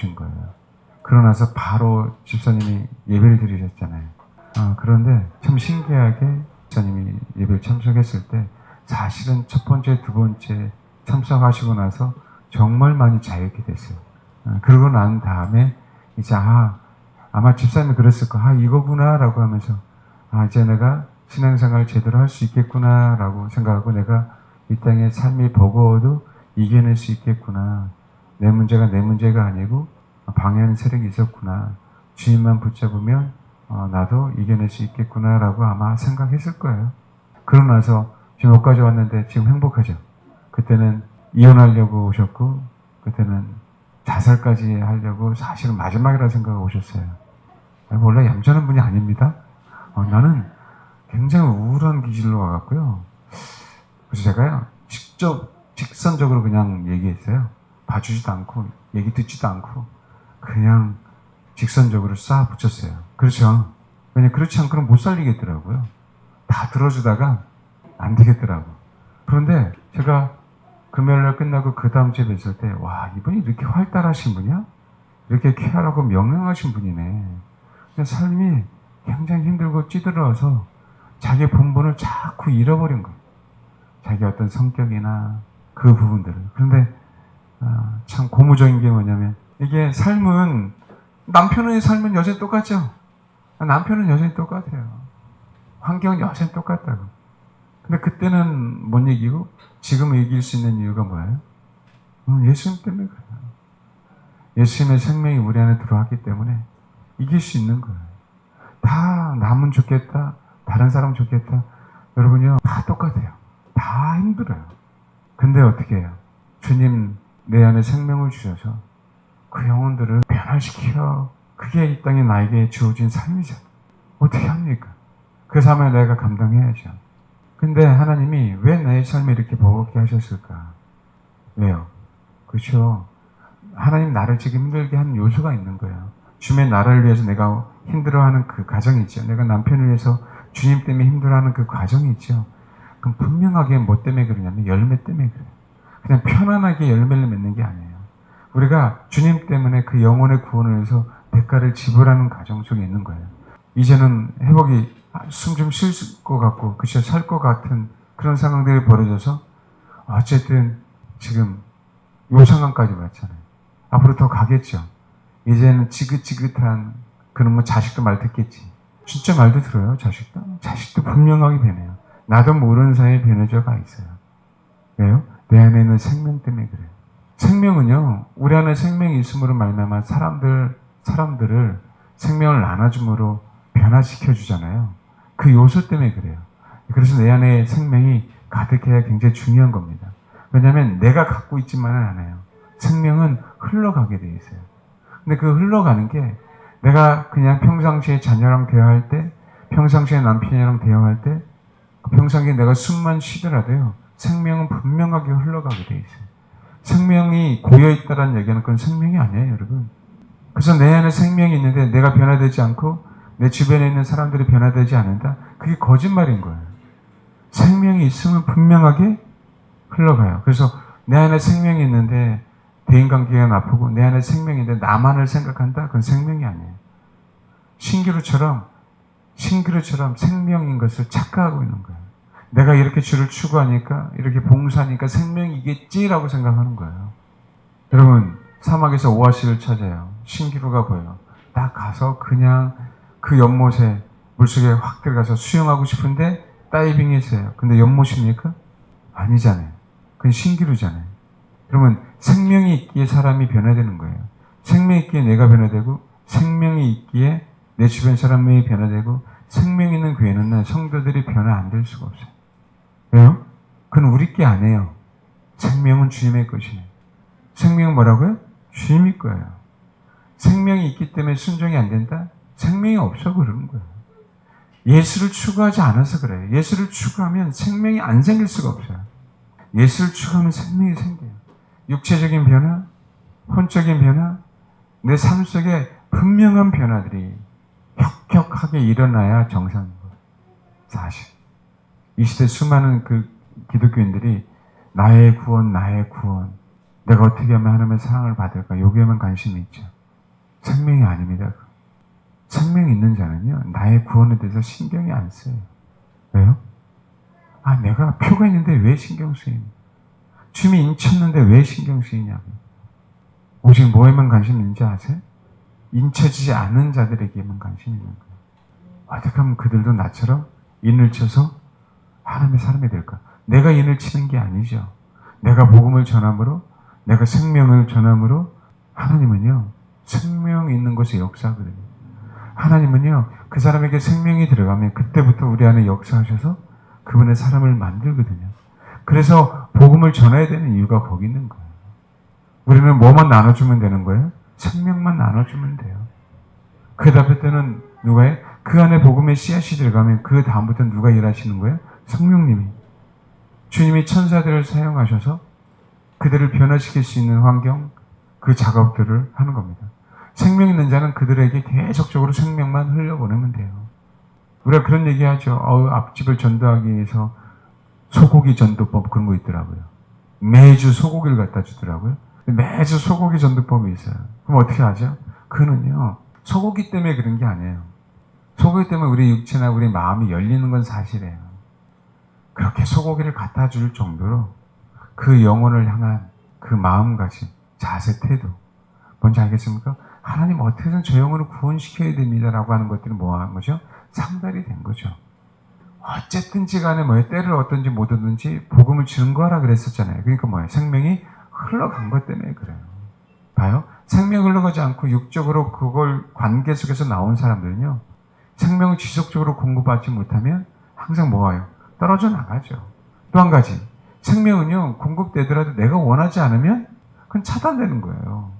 오신 거예요. 그러고 나서 바로 집사님이 예배를 드리셨잖아요. 아, 그런데 참 신기하게 집사님이 예배를 참석했을 때 사실은 첫 번째, 두 번째 참석하시고 나서 정말 많이 자유게 됐어요. 아, 그러고 난 다음에 이제 아 아마 집사님이 그랬을 거, 아 이거구나 라고 하면서 아 이제 내가 신앙생활 제대로 할 수 있겠구나 라고 생각하고 내가 이 땅의 삶이 버거워도 이겨낼 수 있겠구나. 내 문제가 내 문제가 아니고 방해하는 세력이 있었구나. 주님만 붙잡으면 어, 나도 이겨낼 수 있겠구나라고 아마 생각했을 거예요. 그러고 나서 지금 여기까지 왔는데 지금 행복하죠. 그때는 이혼하려고 오셨고 그때는 자살까지 하려고 사실은 마지막이라 생각하고 오셨어요. 원래 얌전한 분이 아닙니다. 어, 나는 굉장히 우울한 기질로 와갖고요. 그래서 제가요, 직접, 직선적으로 그냥 얘기했어요. 봐주지도 않고, 얘기 듣지도 않고, 그냥 직선적으로 싹 붙였어요. 그렇죠. 왜냐, 그렇지 않고는 못 살리겠더라고요. 다 들어주다가 안 되겠더라고. 그런데 제가 금요일 날 끝나고 그 다음 주에 뵀을 때, 와, 이분이 이렇게 활달하신 분이야? 이렇게 쾌활하고 명령하신 분이네. 근데 삶이 굉장히 힘들고 찌들어서 자기 본분을 자꾸 잃어버린 거예요. 자기 어떤 성격이나 그 부분들을. 그런데 아, 참 고무적인 게 뭐냐면 이게 삶은 남편의 삶은 여전히 똑같죠. 남편은 여전히 똑같아요. 환경은 여전히 똑같다고. 근데 그때는 뭔 얘기고 지금 이길 수 있는 이유가 뭐예요? 음, 예수님 때문에 그래요. 예수님의 생명이 우리 안에 들어왔기 때문에 이길 수 있는 거예요. 다 남은 좋겠다, 다른 사람 좋겠다. 여러분요, 다 똑같아요. 다 힘들어요. 근데 어떻게 해요? 주님 내 안에 생명을 주셔서 그 영혼들을 변화시켜. 그게 이 땅에 나에게 주어진 삶이죠. 어떻게 합니까? 그 삶을 내가 감당해야죠. 근데 하나님이 왜내 삶에 이렇게 버겁게 하셨을까? 왜요? 그렇죠. 하나님 나를 지금 힘들게 하는 요소가 있는 거예요. 주님의 나라를 위해서 내가 힘들어하는 그 과정이 있죠. 내가 남편을 위해서 주님 때문에 힘들어하는 그 과정이 있죠. 그럼 분명하게 뭐 때문에 그러냐면 열매 때문에 그래요. 그냥 편안하게 열매를 맺는 게 아니에요. 우리가 주님 때문에 그 영혼의 구원을 위해서 대가를 지불하는 과정 속에 있는 거예요. 이제는 회복이 숨 좀 쉴 것 같고, 그쵸, 살것 같은 그런 상황들이 벌어져서 어쨌든 지금 요 상황까지 왔잖아요. 앞으로 더 가겠죠. 이제는 지긋지긋한 그런 뭐 자식도 말 듣겠지. 진짜 말도 들어요, 자식도. 자식도 분명하게 변해요. 나도 모르는 사이에 변해져가 있어요. 왜요? 내 안에 있는 생명 때문에 그래요. 생명은요, 우리 안에 생명이 있음으로 말미암아 사람들 사람들을 생명을 나눠줌으로 변화시켜 주잖아요. 그 요소 때문에 그래요. 그래서 내 안에 생명이 가득해야 굉장히 중요한 겁니다. 왜냐하면 내가 갖고 있지만은 않아요. 생명은 흘러가게 돼 있어요. 근데 그 흘러가는 게 내가 그냥 평상시에 자녀랑 대화할 때, 평상시에 남편이랑 대화할 때, 평상시에 내가 숨만 쉬더라도요, 생명은 분명하게 흘러가게 돼 있어요. 생명이 고여 있다라는 얘기는 그건 생명이 아니에요, 여러분. 그래서 내 안에 생명이 있는데 내가 변화되지 않고 내 주변에 있는 사람들이 변화되지 않는다? 그게 거짓말인 거예요. 생명이 있으면 분명하게 흘러가요. 그래서 내 안에 생명이 있는데 대인관계가 나쁘고 내 안에 생명이 있는데 나만을 생각한다? 그건 생명이 아니에요. 신기루처럼 신기루처럼 생명인 것을 착각하고 있는 거예요. 내가 이렇게 주를 추구하니까 이렇게 봉사하니까 생명이겠지라고 생각하는 거예요. 여러분 사막에서 오아시를 찾아요. 신기루가 보여요. 딱 가서 그냥 그 연못에 물속에 확 들어가서 수영하고 싶은데 다이빙 했어요. 근데 연못입니까? 아니잖아요. 그건 신기루잖아요. 그러면 생명이 있기에 사람이 변화되는 거예요. 생명이 있기에 내가 변화되고 생명이 있기에 내 주변 사람이 변화되고 생명 있는 교회는 성도들이 변화 안 될 수가 없어요. 왜요? 그건 우리 게 아니에요. 생명은 주님의 것이에요. 생명은 뭐라고요? 주님이 거예요. 생명이 있기 때문에 순종이 안 된다? 생명이 없어 그러는 거예요. 예수를 추구하지 않아서 그래요. 예수를 추구하면 생명이 안 생길 수가 없어요. 예수를 추구하면 생명이 생겨요. 육체적인 변화, 혼적인 변화, 내 삶 속에 분명한 변화들이 혁혁하게 일어나야 정상인 거예요. 사실. 이 시대 수많은 그 기독교인들이 나의 구원, 나의 구원, 내가 어떻게 하면 하나님의 사랑을 받을까? 여기에만 관심이 있죠. 생명이 아닙니다. 생명이 있는 자는요, 나의 구원에 대해서 신경이 안 써요. 왜요? 아, 내가 표가 있는데 왜 신경 쓰이니? 춤이 인쳤는데 왜 신경 쓰이냐고. 오직 뭐에만 관심 있는지 아세요? 인쳐지지 않는 자들에게만 관심이 있는 거예요. 어떻게 하면 그들도 나처럼 인을 쳐서 하나님의 사람이 될까? 내가 인을 치는 게 아니죠. 내가 복음을 전함으로, 내가 생명을 전함으로, 하나님은요, 생명 있는 곳에 역사하거든요. 하나님은요, 그 사람에게 생명이 들어가면 그때부터 우리 안에 역사하셔서 그분의 사람을 만들거든요. 그래서 복음을 전해야 되는 이유가 거기 있는 거예요. 우리는 뭐만 나눠주면 되는 거예요? 생명만 나눠주면 돼요. 그 다음에 때는 누가 해? 그 안에 복음의 씨앗이 들어가면 그 다음부터 누가 일하시는 거예요? 성령님이. 주님이 천사들을 사용하셔서 그들을 변화시킬 수 있는 환경, 그 작업들을 하는 겁니다. 생명 있는 자는 그들에게 계속적으로 생명만 흘려보내면 돼요. 우리가 그런 얘기 하죠. 어, 앞집을 전도하기 위해서 소고기 전도법 그런 거 있더라고요. 매주 소고기를 갖다 주더라고요. 매주 소고기 전도법이 있어요. 그럼 어떻게 하죠? 그는요, 소고기 때문에 그런 게 아니에요. 소고기 때문에 우리 육체나 우리 마음이 열리는 건 사실이에요. 그렇게 소고기를 갖다 줄 정도로 그 영혼을 향한 그 마음가짐, 자세, 태도. 뭔지 알겠습니까? 하나님 어떻게든 저 영혼을 구원시켜야 됩니다라고 하는 것들이 뭐 하는 거죠? 상달이 된 거죠. 어쨌든지 간에 뭐예요? 때를 얻든지 못 얻든지 복음을 증거하라 그랬었잖아요. 그러니까 뭐예요? 생명이 흘러간 것 때문에 그래요. 봐요? 생명 흘러가지 않고 육적으로 그걸 관계 속에서 나온 사람들은요. 생명을 지속적으로 공급받지 못하면 항상 뭐예요? 떨어져 나가죠. 또 한 가지. 생명은요, 공급되더라도 내가 원하지 않으면 그건 차단되는 거예요.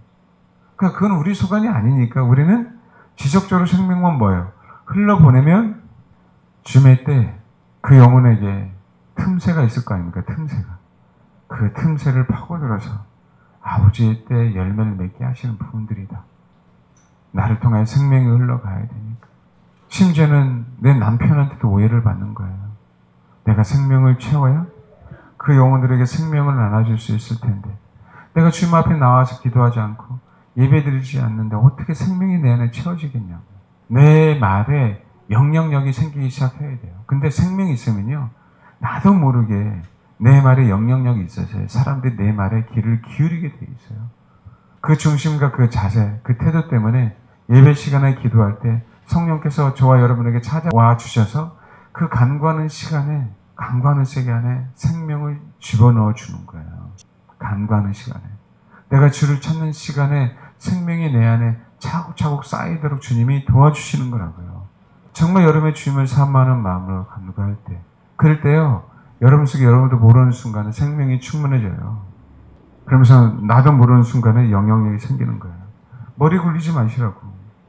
그러니까 그건 우리 소관이 아니니까 우리는 지속적으로 생명만 뭐예요? 흘러보내면 주의 때그 영혼에게 틈새가 있을 거 아닙니까? 틈새가. 그 틈새를 파고들어서 아버지의 때 열매를 맺게 하시는 부분들이다. 나를 통하여 생명이 흘러가야 되니까. 심지어는 내 남편한테도 오해를 받는 거예요. 내가 생명을 채워야 그 영혼들에게 생명을 나눠줄 수 있을 텐데. 내가 주님 앞에 나와서 기도하지 않고 예배드리지 않는데 어떻게 생명이 내 안에 채워지겠냐고. 내 말에 영향력이 생기기 시작해야 돼요. 근데 생명이 있으면요. 나도 모르게 내 말에 영향력이 있어서 사람들이 내 말에 귀를 기울이게 돼 있어요. 그 중심과 그 자세, 그 태도 때문에 예배 시간에 기도할 때 성령께서 저와 여러분에게 찾아와 주셔서 그 간구하는 시간에, 간구하는 시간에 생명을 집어넣어 주는 거예요. 간구하는 시간에. 내가 주를 찾는 시간에 생명이 내 안에 차곡차곡 쌓이도록 주님이 도와주시는 거라고요. 정말 여러분의 주님을 사모하는 마음으로 간구할 때. 그럴 때요, 여러분 속에 여러분도 모르는 순간에 생명이 충만해져요. 그러면서 나도 모르는 순간에 영향력이 생기는 거예요. 머리 굴리지 마시라고.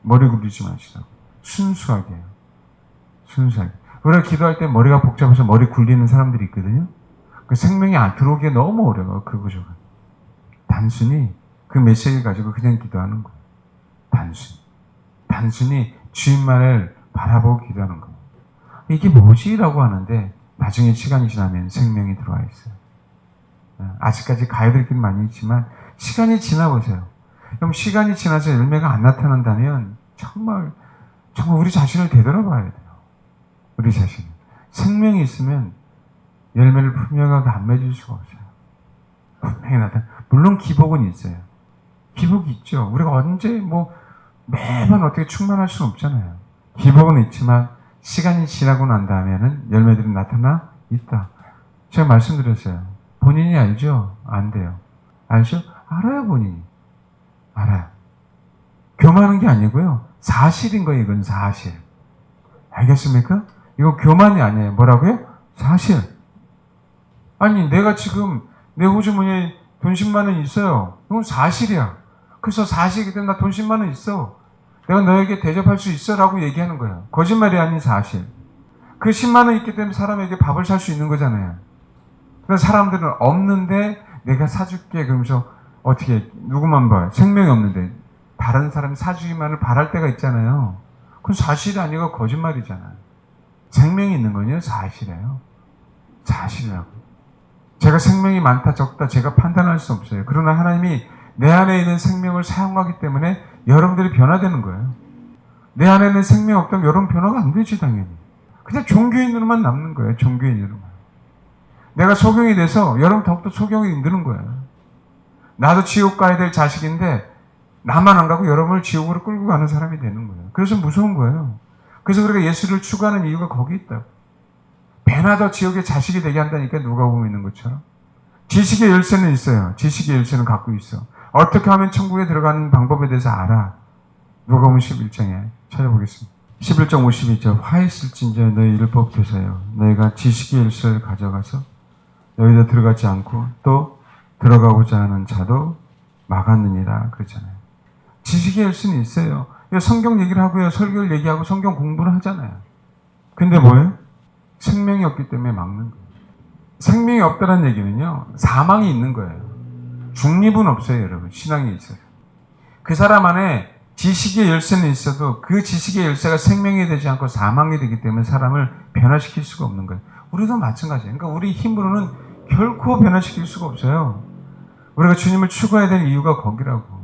머리 굴리지 마시라고. 순수하게. 순수하게. 우리가 기도할 때 머리가 복잡해서 머리 굴리는 사람들이 있거든요. 그 생명이 안 들어오기에 너무 어려워요. 그 구조가. 단순히 그 메시지를 가지고 그냥 기도하는 거예요. 단순히. 단순히 주님만을 바라보고 기도하는 거예요. 이게 뭐지 라고 하는데 나중에 시간이 지나면 생명이 들어와 있어요. 아직까지 가야 될길 많이 있지만 시간이 지나 보세요. 그럼 시간이 지나서 열매가 안 나타난다면 정말 정말 우리 자신을 되돌아봐야 돼요. 우리 자신. 생명이 있으면 열매를 분명하게 안 맺을 수가 없어요. 분명히 나타나. 물론 기복은 있어요. 기복이 있죠. 우리가 언제 뭐 매번 어떻게 충만할 수는 없잖아요. 기복은 있지만 시간이 지나고 난 다음에는 열매들이 나타나 있다. 제가 말씀드렸어요. 본인이 알죠? 안 돼요. 알죠? 알아요, 본인이. 알아요. 교만한 게 아니고요. 사실인 거예요, 이건 사실. 알겠습니까? 이거 교만이 아니에요. 뭐라고요? 사실. 아니, 내가 지금 내 호주머니에 돈 10만 원 있어요. 이건 사실이야. 그래서 사실이기 때문에 나 돈 10만 원 있어. 내가 너에게 대접할 수 있어 라고 얘기하는 거예요. 거짓말이 아닌 사실. 그 10만 원 있기 때문에 사람에게 밥을 살 수 있는 거잖아요. 그래서 사람들은 없는데 내가 사줄게 그러면서 어떻게 누구만 봐요? 생명이 없는데 다른 사람이 사주기만을 바랄 때가 있잖아요. 그건 사실이 아니고 거짓말이잖아요. 생명이 있는 건요 사실이에요. 사실이라고. 제가 생명이 많다 적다 제가 판단할 수 없어요. 그러나 하나님이 내 안에 있는 생명을 사용하기 때문에 여러분들이 변화되는 거예요. 내 안에는 생명 없다면 여러분 변화가 안 되지 당연히. 그냥 종교인으로만 남는 거예요. 종교인으로만. 내가 소경이 돼서 여러분 더욱더 소경이 느는 거예요. 나도 지옥 가야 될 자식인데 나만 안 가고 여러분을 지옥으로 끌고 가는 사람이 되는 거예요. 그래서 무서운 거예요. 그래서 우리가 예수를 추구하는 이유가 거기 있다고. 배나 더 지옥의 자식이 되게 한다니까 누가 보면 있는 것처럼. 지식의 열쇠는 있어요. 지식의 열쇠는 갖고 있어. 어떻게 하면 천국에 들어가는 방법에 대해서 알아. 누가 보면 11장에 찾아보겠습니다. 11장 52절 화 있을진저 너희 율법 교사여 너희가 지식의 열쇠를 가져가서 너희도 들어가지 않고 또 들어가고자 하는 자도 막았느니라 그러잖아요. 지식의 열쇠는 있어요. 성경 얘기를 하고요. 설교를 얘기하고 성경 공부를 하잖아요. 근데 뭐예요? 생명이 없기 때문에 막는 거예요. 생명이 없다는 얘기는요. 사망이 있는 거예요. 중립은 없어요, 여러분. 신앙에 있어요. 그 사람 안에 지식의 열쇠는 있어도 그 지식의 열쇠가 생명이 되지 않고 사망이 되기 때문에 사람을 변화시킬 수가 없는 거예요. 우리도 마찬가지예요. 그러니까 우리 힘으로는 결코 변화시킬 수가 없어요. 우리가 주님을 추구해야 될 이유가 거기라고.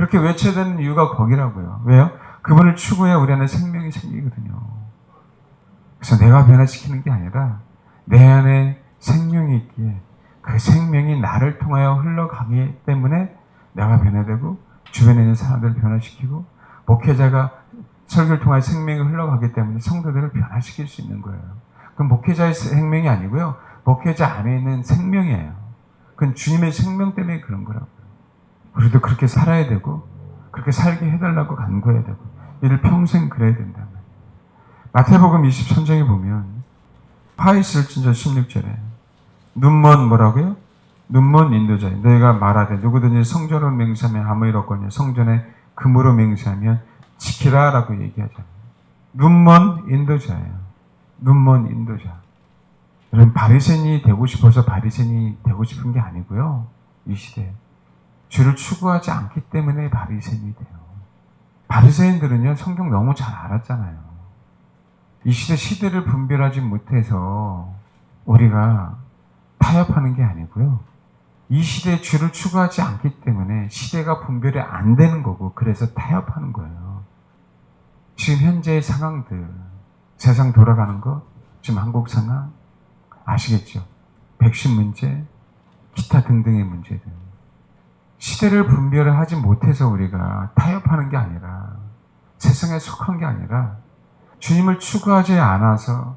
그렇게 외쳐야 되는 이유가 거기라고요. 왜요? 그분을 추구해야 우리 안에 생명이 생기거든요. 그래서 내가 변화시키는 게 아니라 내 안에 생명이 있기에 그 생명이 나를 통하여 흘러가기 때문에 내가 변화되고 주변에 있는 사람들을 변화시키고 목회자가 설교를 통하여 생명이 흘러가기 때문에 성도들을 변화시킬 수 있는 거예요. 그럼 목회자의 생명이 아니고요. 목회자 안에 있는 생명이에요. 그건 주님의 생명 때문에 그런 거라고요. 우리도 그렇게 살아야 되고 그렇게 살게 해달라고 간구해야 되고 이를 평생 그래야 된다면 마태복음 23장에 보면 화 있을진저 16절에 눈먼 뭐라고요? 눈먼 인도자여 너희가 말하되 누구든지 성전으로 맹세하면 아무 일 없거니와 성전에 금으로 맹세하면 지키라 라고 얘기하잖아요. 눈먼 인도자예요. 눈먼 인도자. 여러분 바리새인이 되고 싶어서 바리새인이 되고 싶은 게 아니고요. 이 시대에. 주를 추구하지 않기 때문에 바리새인이 돼요. 바리새인들은요 성경 너무 잘 알았잖아요. 이 시대 시대를 분별하지 못해서 우리가 타협하는 게 아니고요. 이 시대에 주를 추구하지 않기 때문에 시대가 분별이 안 되는 거고 그래서 타협하는 거예요. 지금 현재의 상황들 세상 돌아가는 거 지금 한국 상황 아시겠죠? 백신 문제 기타 등등의 문제들 시대를 분별을 하지 못해서 우리가 타협하는 게 아니라 세상에 속한 게 아니라 주님을 추구하지 않아서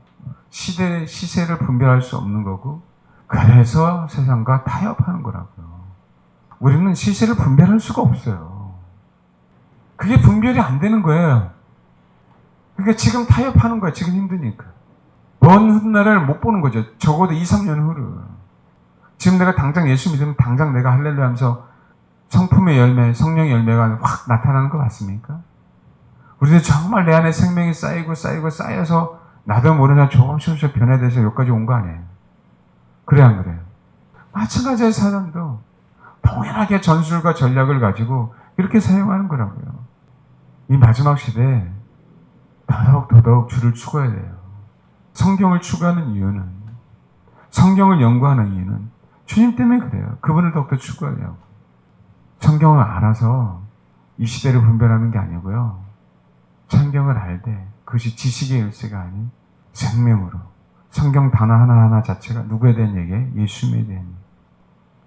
시대 시세를 분별할 수 없는 거고 그래서 세상과 타협하는 거라고요. 우리는 시세를 분별할 수가 없어요. 그게 분별이 안 되는 거예요. 그러니까 지금 타협하는 거야. 지금 힘드니까. 먼 훗날을 못 보는 거죠. 적어도 2, 3년 후를. 지금 내가 당장 예수 믿으면 당장 내가 할렐루야 하면서 성품의 열매, 성령의 열매가 확 나타나는 것 같습니까? 우리는 정말 내 안에 생명이 쌓이고 쌓이고 쌓여서 나도 모르는 조금씩 조금씩 변화돼서 여기까지 온 거 아니에요. 그래 안 그래요? 마찬가지의 사람도 동일하게 전술과 전략을 가지고 이렇게 사용하는 거라고요. 이 마지막 시대에 더더욱 더더욱 주를 추구해야 돼요. 성경을 추구하는 이유는 성경을 연구하는 이유는 주님 때문에 그래요. 그분을 더욱더 추구하려고. 성경을 알아서 이 시대를 분별하는 게 아니고요. 성경을 알되 그것이 지식의 열쇠가 아닌 생명으로 성경 단어 하나하나 자체가 누구에 대한 얘기예요? 예수님에 대한.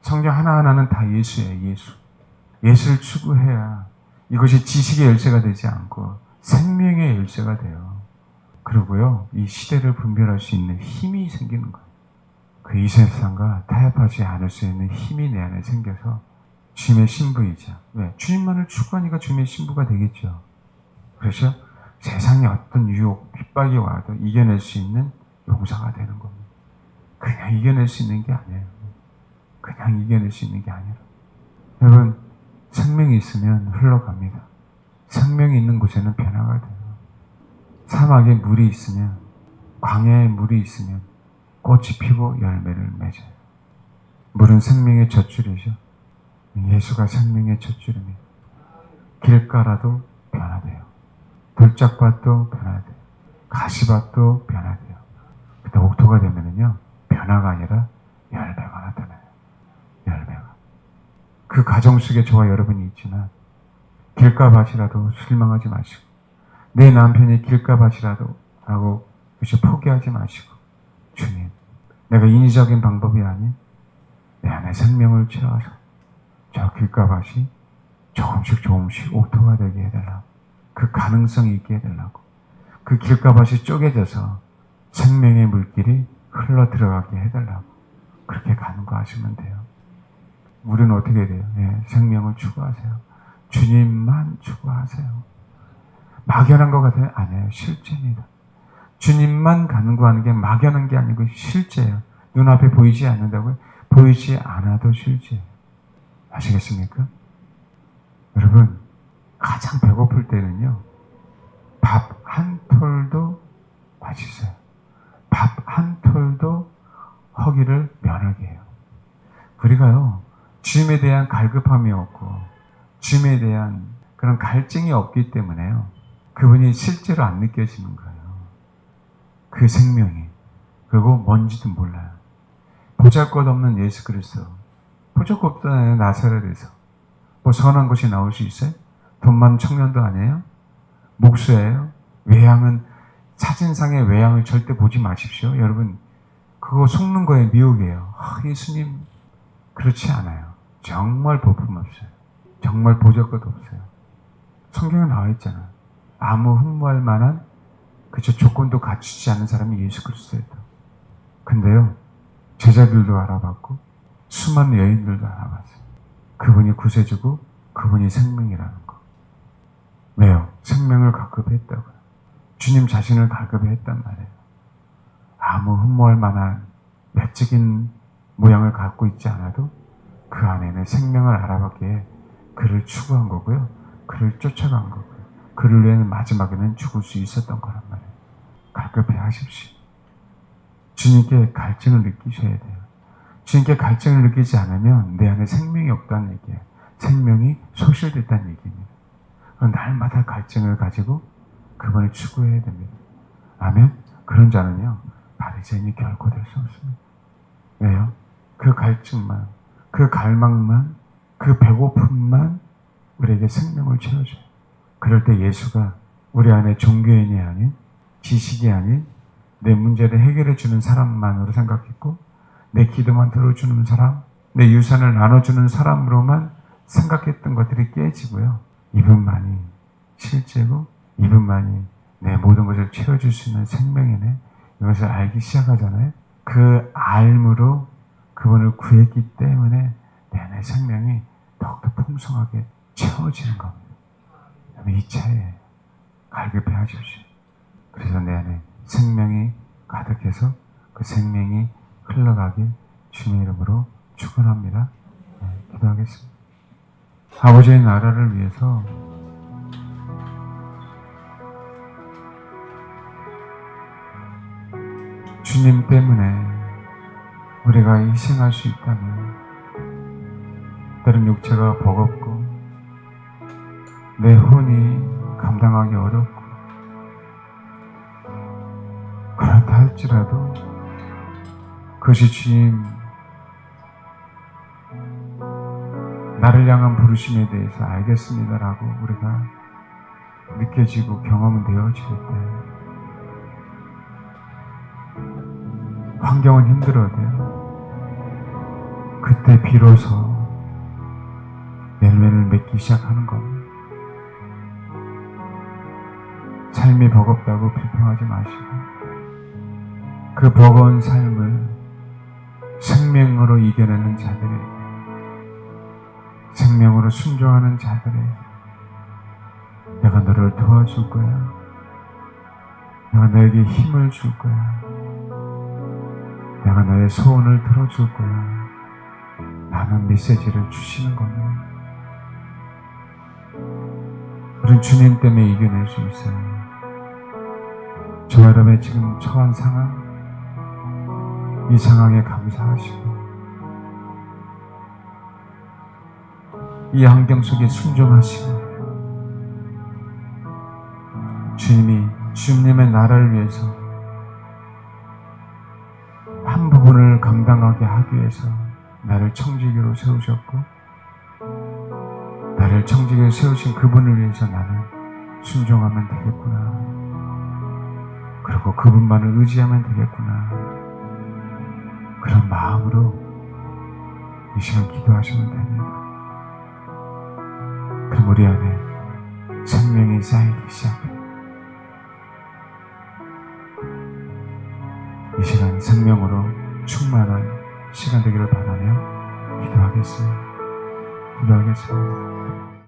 성경 하나하나는 다 예수예요. 예수. 예수를 추구해야 이것이 지식의 열쇠가 되지 않고 생명의 열쇠가 돼요. 그리고요. 이 시대를 분별할 수 있는 힘이 생기는 거예요. 그 이 세상과 타협하지 않을 수 있는 힘이 내 안에 생겨서 주님의 신부이자 왜? 주님만을 추구하니까 주님의 신부가 되겠죠. 그래서 세상에 어떤 유혹, 핍박이 와도 이겨낼 수 있는 용사가 되는 겁니다. 그냥 이겨낼 수 있는 게 아니에요. 그냥 이겨낼 수 있는 게 아니라. 여러분, 생명이 있으면 흘러갑니다. 생명이 있는 곳에는 변화가 돼요. 사막에 물이 있으면, 광야에 물이 있으면 꽃이 피고 열매를 맺어요. 물은 생명의 젖줄이죠. 예수가 생명의 젖줄입니다. 길가라도 변화돼요. 돌짝밭도 변화돼요. 가시밭도 변화돼요. 그때 옥토가 되면은요, 변화가 아니라 열매가 나타나요. 그 가정 속에 저와 여러분이 있지만 길값밭이라도 실망하지 마시고 내 남편이 길값밭이라도 라고 그것이 포기하지 마시고 주님 내가 인위적인 방법이 아닌 내 안에 생명을 채워서 저 길값밭이 조금씩 조금씩 옥토가 되게 해달라고 그 가능성이 있게 해달라고 그 길가밭이 쪼개져서 생명의 물길이 흘러 들어가게 해달라고 그렇게 간구하시면 돼요. 우리는 어떻게 돼요? 예, 생명을 추구하세요. 주님만 추구하세요. 막연한 것 같아요? 아니에요. 실제입니다. 주님만 간구하는 게 막연한 게 아니고 실제예요. 눈앞에 보이지 않는다고요? 보이지 않아도 실제예요. 아시겠습니까? 여러분, 가장 배고플 때는요, 밥 한 톨도 맛있어요. 밥 한 톨도 허기를 면하게 해요. 우리가요, 주님에 대한 갈급함이 없고, 주님에 대한 그런 갈증이 없기 때문에요, 그분이 실제로 안 느껴지는 거예요. 그 생명이. 그리고 뭔지도 몰라요. 보잘 것 없는 예수 그리스도. 것 없잖아요, 나사렛에서. 뭐 선한 것이 나올 수 있어요? 돈 많은 청년도 아니에요? 목수예요? 외양은 사진상의 외양을 절대 보지 마십시오. 여러분 그거 속는 거에 미혹이에요. 아, 예수님 그렇지 않아요. 정말 볼품 없어요. 정말 보잘것 없어요. 성경에 나와 있잖아요. 아무 흠모할 만한 그저 조건도 갖추지 않은 사람이 예수 그리스도예요. 근데요 제자들도 알아봤고 수많은 여인들도 알아봤어요. 그분이 구세주고 그분이 생명이라는 거. 왜요? 생명을 가급했다고요. 주님 자신을 가급했단 말이에요. 아무 흠모할 만한 외적인 모양을 갖고 있지 않아도 그 안에는 생명을 알아봤기에 그를 추구한 거고요. 그를 쫓아간 거고요. 그를 위해는 마지막에는 죽을 수 있었던 거란 말이에요. 갈급해 하십시오. 주님께 갈증을 느끼셔야 돼요. 주님께 갈증을 느끼지 않으면 내 안에 생명이 없다는 얘기예요. 생명이 소실됐다는 얘기입니다. 날마다 갈증을 가지고 그분을 추구해야 됩니다. 아멘? 그런 자는요, 바리새인이 결코 될 수 없습니다. 왜요? 그 갈증만, 그 갈망만, 그 배고픔만 우리에게 생명을 채워줘요. 그럴 때 예수가 우리 안에 종교인이 아닌, 지식이 아닌, 내 문제를 해결해 주는 사람만으로 생각했고, 내 기도만 들어주는 사람, 내 유산을 나눠주는 사람으로만 생각했던 것들이 깨지고요. 이분만이 실제고 이분만이 내 모든 것을 채워줄 수 있는 생명이네. 이것을 알기 시작하잖아요. 그 알므로 그분을 구했기 때문에 내 생명이 더욱더 풍성하게 채워지는 겁니다. 이 차에 갈급해 하십시오. 그래서 내 안에 생명이 가득해서 그 생명이 흘러가길 주님의 이름으로 축원합니다. 네, 기도하겠습니다. 아버지의 나라를 위해서 주님 때문에 우리가 희생할 수 있다면 때론 육체가 버겁고 내 혼이 감당하기 어렵고 그렇다 할지라도 그것이 주님 나를 향한 부르심에 대해서 알겠습니다라고 우리가 느껴지고 경험은 되어질 때 환경은 힘들어도요 그때 비로소 열매를 맺기 시작하는 겁니다. 삶이 버겁다고 비평하지 마시고 그 버거운 삶을 생명으로 이겨내는 자들에게 생명으로 순종하는 자들에게 내가 너를 도와줄 거야. 내가 너에게 힘을 줄 거야. 내가 너의 소원을 들어줄 거야. 라는 메시지를 주시는 겁니다. 우린 주님 때문에 이겨낼 수 있어요. 저와 여러분의 지금 처한 상황, 이 상황에 감사하시고, 이 환경 속에 순종하시고, 주님이 주님의 나라를 위해서 한 부분을 감당하게 하기 위해서 나를 청지기로 세우셨고, 나를 청지기에 세우신 그분을 위해서 나는 순종하면 되겠구나. 그리고 그분만을 의지하면 되겠구나. 그런 마음으로 이 시간 기도하시면 됩니다. 그럼 우리 안에 생명이 쌓이기 시작해요. 이 시간 생명으로 충만한 시간 되기를 바라며 기도하겠습니다. 기도하겠습니다.